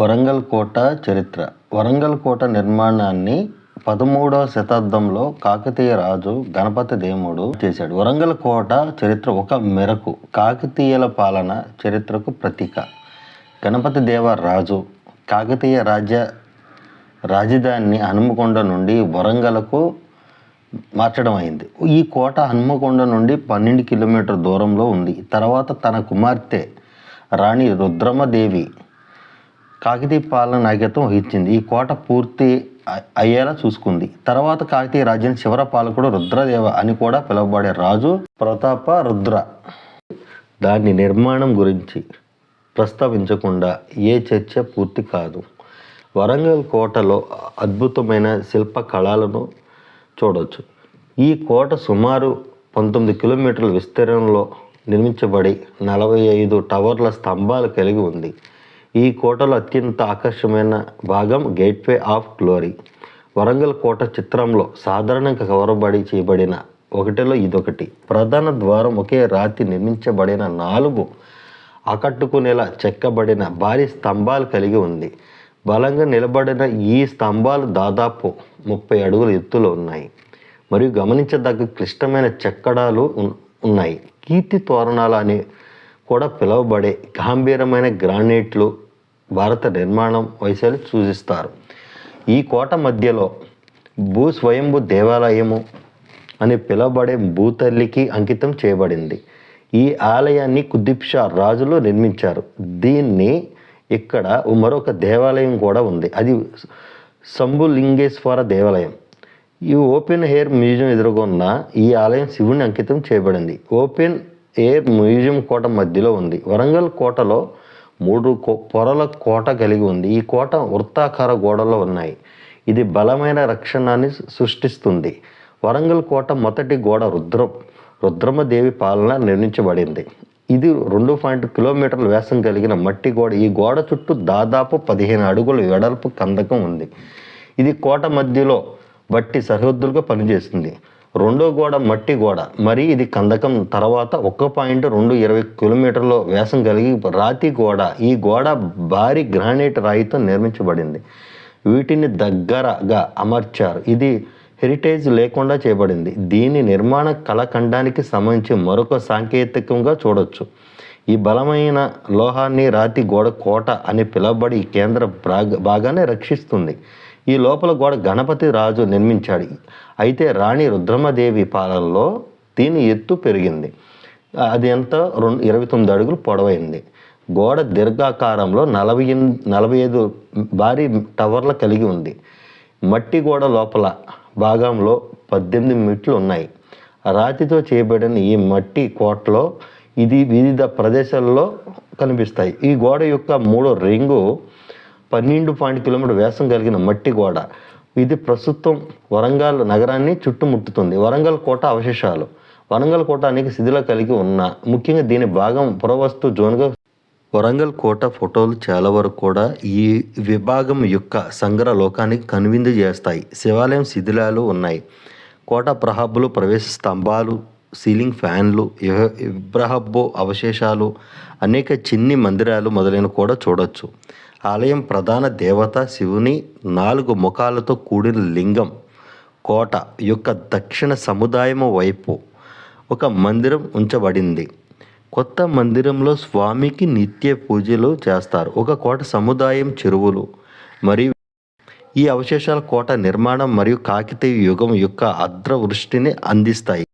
వరంగల్ కోట చరిత్ర. వరంగల్ కోట నిర్మాణాన్ని పదమూడవ శతాబ్దంలో కాకతీయ రాజు గణపతి దేముడు చేశాడు. వరంగల్ కోట చరిత్ర ఒక మెరకు కాకతీయుల పాలన చరిత్రకు ప్రతీక. గణపతి దేవ రాజు కాకతీయ రాజ్య రాజధానిని హనుమకొండ నుండి వరంగల్కు మార్చడం అయింది. ఈ కోట హనుమకొండ నుండి పన్నెండు కిలోమీటర్ దూరంలో ఉంది. తర్వాత తన కుమార్తె రాణి రుద్రమదేవి కాకతీయ పాలన నాయకత్వం వహించింది. ఈ కోట పూర్తి అయ్యేలా చూసుకుంది. తర్వాత కాకతీయ రాజ్యం చివర పాలకుడు రుద్రదేవ అని కూడా పిలువబడే రాజు ప్రతాప రుద్ర. దాని నిర్మాణం గురించి ప్రస్తావించకుండా ఏ చర్చ పూర్తి కాదు. వరంగల్ కోటలో అద్భుతమైన శిల్ప కళలను చూడవచ్చు ఈ కోట సుమారు పంతొమ్మిది కిలోమీటర్ల విస్తీర్ణంలో నిర్మించబడి నలభై ఐదు టవర్ల స్తంభాలు కలిగి ఉంది. ఈ కోటలో అత్యంత ఆకర్షమైన భాగం గేట్వే ఆఫ్ గ్లోరీ. వరంగల్ కోట చిత్రంలో సాధారణంగా కవరబడి చేయబడిన ఒకటిలో ఇదొకటి. ప్రధాన ద్వారం ఒకే రాతి నిర్మించబడిన నాలుగు ఆకట్టుకునేలా చెక్కబడిన భారీ స్తంభాలు కలిగి ఉంది. బలంగా నిలబడిన ఈ స్తంభాలు దాదాపు ముప్పై అడుగుల ఎత్తులో ఉన్నాయి. మరియు గమనించదగ్గ క్లిష్టమైన చెక్కడాలు ఉన్- ఉన్నాయి. కీర్తి తోరణాలు అనే కూడా పిలువబడే గంభీరమైన గ్రానైట్లు భారత నిర్మాణం వైశాలి సూచిస్తారు. ఈ కోట మధ్యలో భూ స్వయంభు దేవాలయము అని పిలువబడే భూతల్లికి అంకితం చేయబడింది. ఈ ఆలయాన్ని కుదిప్షా షా రాజులు నిర్మించారు. దీన్ని ఇక్కడ మరొక దేవాలయం కూడా ఉంది. అది శంభులింగేశ్వర దేవాలయం. ఈ ఓపెన్ ఎయిర్ మ్యూజియం ఎదుర్కొన్న ఈ ఆలయం శివుని అంకితం చేయబడింది. ఓపెన్ ఏ మ్యూజియం కోట మధ్యలో ఉంది? వరంగల్ కోటలో మూడు కో- పొరల కోట కలిగి ఉంది. ఈ కోట వృత్తాకార గోడలు ఉన్నాయి. ఇది బలమైన రక్షణాన్ని సృష్టిస్తుంది. వరంగల్ కోట మొదటి గోడ రుద్రం రుద్రమదేవి పాలన నిర్మించబడింది. ఇది రెండు పాయింట్ కిలోమీటర్ల వ్యాసం కలిగిన మట్టి గోడ. ఈ గోడ చుట్టూ దాదాపు పదిహేను అడుగుల వెడల్పు కందకం ఉంది. ఇది కోట మధ్యలో బట్టి సరిహద్దులుగా పనిచేస్తుంది. రెండో గోడ మట్టి గోడ. మరి ఇది కందకం తర్వాత ఒక్క పాయింట్ రెండు ఇరవై కిలోమీటర్ల వ్యాసం కలిగి రాతి గోడ. ఈ గోడ భారీ గ్రానైట్ రాయితో నిర్మించబడింది. వీటిని దగ్గరగా అమర్చారు. ఇది హెరిటేజ్ లేకుండా చేయబడింది. దీని నిర్మాణ కళఖండానికి సంబంధించి మరొక సాంకేతికంగా చూడొచ్చు. ఈ బలమైన లోహాన్ని రాతి గోడ కోట అని పిలవబడి ఈ కేంద్ర భాగ భాగాన్ని రక్షిస్తుంది. ఈ లోపల గోడ గణపతి రాజు నిర్మించాడు. అయితే రాణి రుద్రమదేవి పాలనలో దీని ఎత్తు పెరిగింది. అది ఎంత? రెండు ఇరవై తొమ్మిది అడుగులు పొడవైంది. గోడ దీర్ఘాకారంలో నలభై ఎన్- నలభై ఐదు భారీ టవర్లు కలిగి ఉంది. మట్టి గోడ లోపల భాగంలో పద్దెనిమిది మెట్లు ఉన్నాయి. రాతితో చేయబడిన ఈ మట్టి కోటలో ఇది వివిధ ప్రదేశాల్లో కనిపిస్తాయి. ఈ గోడ యొక్క మూడో రింగు పన్నెండు పాయింట్ కిలోమీటర్ వ్యాసం కలిగిన మట్టి గోడ. ఇది ప్రస్తుతం వరంగల్ నగరాన్ని చుట్టుముట్టుతుంది. వరంగల్ కోట అవశేషాలు. వరంగల్ కోట అనేక శిథిల కలిగి ఉన్న ముఖ్యంగా దీని భాగం పురవస్తు జోన్గా వరంగల్ కోట ఫోటోలు చాలా వరకు కూడా ఈ విభాగం యొక్క సంగ్రహ లోకానికి కనువిందు చేస్తాయి. శివాలయం శిథిలాలు ఉన్నాయి. కోట ప్రహబ్బులు ప్రవేశ స్తంభాలు సీలింగ్ ఫ్యాన్లు ఇహ- ఇబ్రహబ్బు అవశేషాలు అనేక చిన్ని మందిరాలు మొదలైన కూడా చూడొచ్చు. ఆలయం ప్రధాన దేవత శివుని నాలుగు ముఖాలతో కూడిన లింగం కోట యొక్క దక్షిణ సముదాయము వైపు ఒక మందిరం ఉంచబడింది. కొత్త మందిరంలో స్వామికి నిత్య పూజలు చేస్తారు. ఒక కోట సముదాయం చెరువులు మరియు ఈ అవశేషాల కోట నిర్మాణం మరియు కాకితీయ యుగం యొక్క అద్రవృష్టిని అందిస్తాయి.